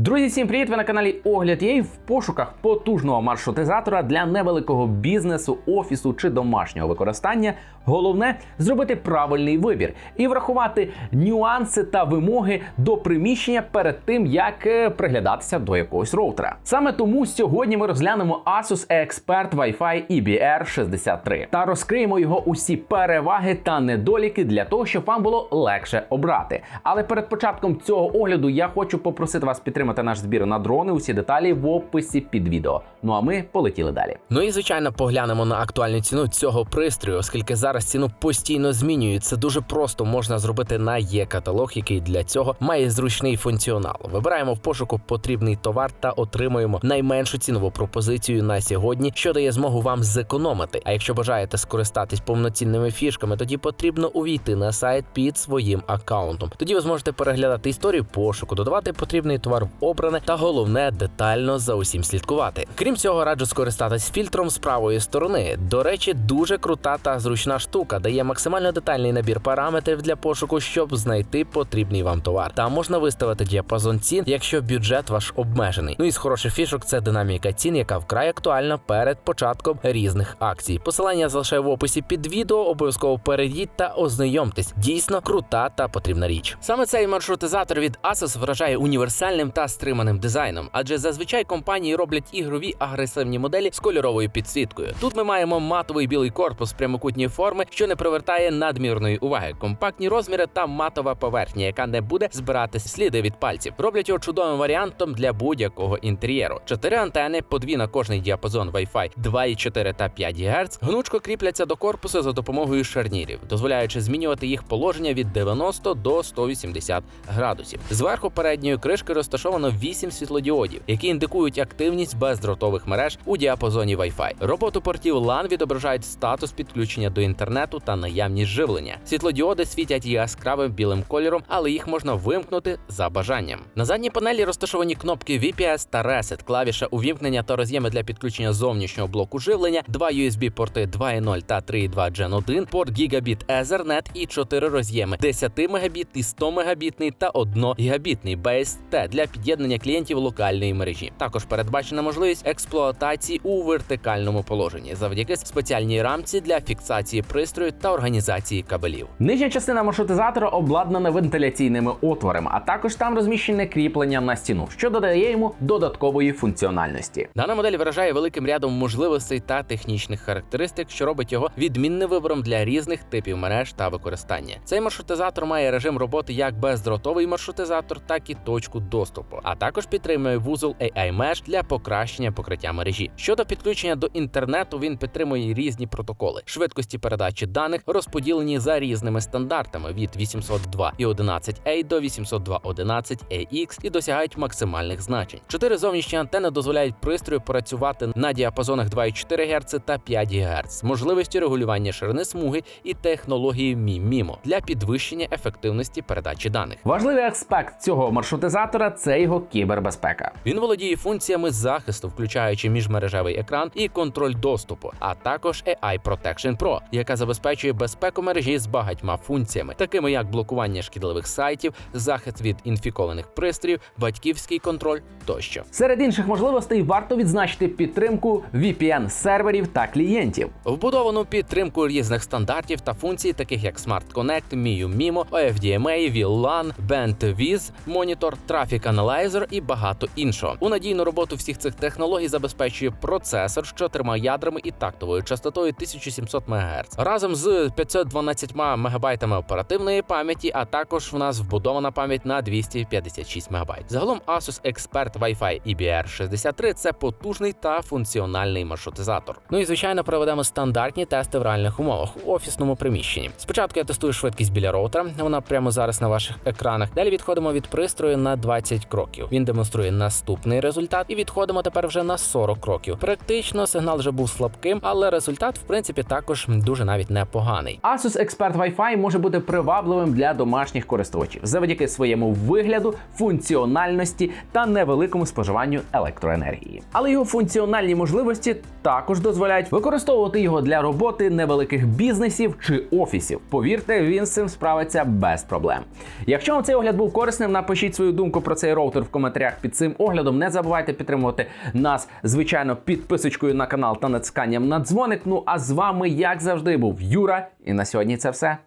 Друзі, всім привіт! Ви на каналі Огляд є в пошуках потужного маршрутизатора для невеликого бізнесу, офісу чи домашнього використання. Головне зробити правильний вибір і врахувати нюанси та вимоги до приміщення перед тим, як е, приглядатися до якогось роутера. Саме тому сьогодні ми розглянемо Asus Expert Wi-Fi EBR 63 та розкриємо його усі переваги та недоліки для того, щоб вам було легше обрати. Але перед початком цього огляду я хочу попросити вас підтримати наш збір на дрони. Усі деталі в описі під відео. Ну а ми полетіли далі. Ну і звичайно поглянемо на актуальну ціну цього пристрою, оскільки зараз ціну постійно змінюють. Це дуже просто можна зробити на є-каталог, який для цього має зручний функціонал. Вибираємо в пошуку потрібний товар та отримуємо найменшу цінову пропозицію на сьогодні, що дає змогу вам зекономити. А якщо бажаєте скористатись повноцінними фішками, тоді потрібно увійти на сайт під своїм аккаунтом. Тоді ви зможете переглядати історію пошуку, додавати потрібний товар обране та головне детально за усім слідкувати. Крім цього, раджу скористатись фільтром з правої сторони. До речі, дуже крута та зручна штука, дає максимально детальний набір параметрів для пошуку, щоб знайти потрібний вам товар. Та можна виставити діапазон цін, якщо бюджет ваш обмежений. Ну і з хороших фішок це динаміка цін, яка вкрай актуальна перед початком різних акцій. Посилання залишаю в описі під відео. Обов'язково перейдіть та ознайомтесь. Дійсно крута та потрібна річ. Саме цей маршрутизатор від Asus вражає універсальним та стриманим дизайном, адже зазвичай компанії роблять ігрові агресивні моделі з кольоровою підсвіткою. Тут ми маємо матовий білий корпус прямокутньої форми, що не привертає надмірної уваги, компактні розміри та матова поверхня, яка не буде збирати сліди від пальців. Роблять його чудовим варіантом для будь-якого інтер'єру. Чотири антени, по дві на кожний діапазон Wi-Fi 2,4 та 5 ГГц, гнучко кріпляться до корпусу за допомогою шарнірів, дозволяючи змінювати їх положення від 90 до 180 градусів. Зверху передньої кришки розташовано 8 світлодіодів, які індикують активність бездротових мереж у діапазоні Wi-Fi. Роботу портів LAN відображають статус підключення до інтернету та наявність живлення. Світлодіоди світять яскравим білим кольором, але їх можна вимкнути за бажанням. На задній панелі розташовані кнопки VPS та Reset, клавіша увімкнення та роз'єми для підключення зовнішнього блоку живлення, два USB-порти 2.0 та 3.2 Gen 1, порт Gigabit Ethernet і 4 роз'єми 10 Мбіт і 100 Мбітний та 1 гігабітний BST для під'єднання клієнтів локальної мережі. Також передбачена можливість експлуатації у вертикальному положенні завдяки спеціальній рамці для фіксації пристрою та організації кабелів. Нижня частина маршрутизатора обладнана вентиляційними отворами, а також там розміщене кріплення на стіну, що додає йому додаткової функціональності. Дана модель вражає великим рядом можливостей та технічних характеристик, що робить його відмінним вибором для різних типів мереж та використання. Цей маршрутизатор має режим роботи як бездротовий маршрутизатор, так і точку доступу, а також підтримує вузол AI Mesh для покращення покриття мережі. Щодо підключення до інтернету, він підтримує різні протоколи, швидкості передачі даних розподілені за різними стандартами від 802.11a до 802.11ax і досягають максимальних значень. Чотири зовнішні антени дозволяють пристрою працювати на діапазонах 2,4 Гц та 5 ГГц з можливістю регулювання ширини смуги і технології MIMO для підвищення ефективності передачі даних. Важливий аспект цього маршрутизатора це його кібербезпека. Він володіє функціями захисту, включаючи міжмережевий екран і контроль доступу, а також AI Protection Pro, яка забезпечує безпеку мережі з багатьма функціями, такими як блокування шкідливих сайтів, захист від інфікованих пристроїв, батьківський контроль тощо. Серед інших можливостей варто відзначити підтримку VPN серверів та клієнтів. Вбудовану підтримку різних стандартів та функцій, таких як Smart Connect, MIUI MIMO, OFDMA, VLAN, BandWidth, Monitor, Traffic Analyzer і багато іншого. У надійну роботу всіх цих технологій забезпечує процесор з чотирма ядрами і тактовою частотою 1700 МГц. Разом з 512 МБ оперативної пам'яті, а також в нас вбудована пам'ять на 256 МБ. Загалом Asus Expert Wi-Fi EBR 63 це потужний та функціональний маршрутизатор. Ну і звичайно проведемо стандартні тести в реальних умовах у офісному приміщенні. Спочатку я тестую швидкість біля роутера, вона прямо зараз на ваших екранах. Далі відходимо від пристрою на 20 кроків. Він демонструє наступний результат, і відходимо тепер вже на 40 кроків. Практично сигнал вже був слабким, але результат, в принципі, також дуже навіть непоганий. Asus Expert Wi-Fi може бути привабливим для домашніх користувачів завдяки своєму вигляду, функціональності та невеликому споживанню електроенергії. Але його функціональні можливості також дозволяють використовувати його для роботи невеликих бізнесів чи офісів. Повірте, він з цим справиться без проблем. Якщо вам цей огляд був корисним, напишіть свою думку про цей роутер в коментарях під цим оглядом. Не забувайте підтримувати нас, звичайно, підписочкою на канал та натисканням на дзвоник. Ну а з вами, як завжди, був Юра. І на сьогодні це все.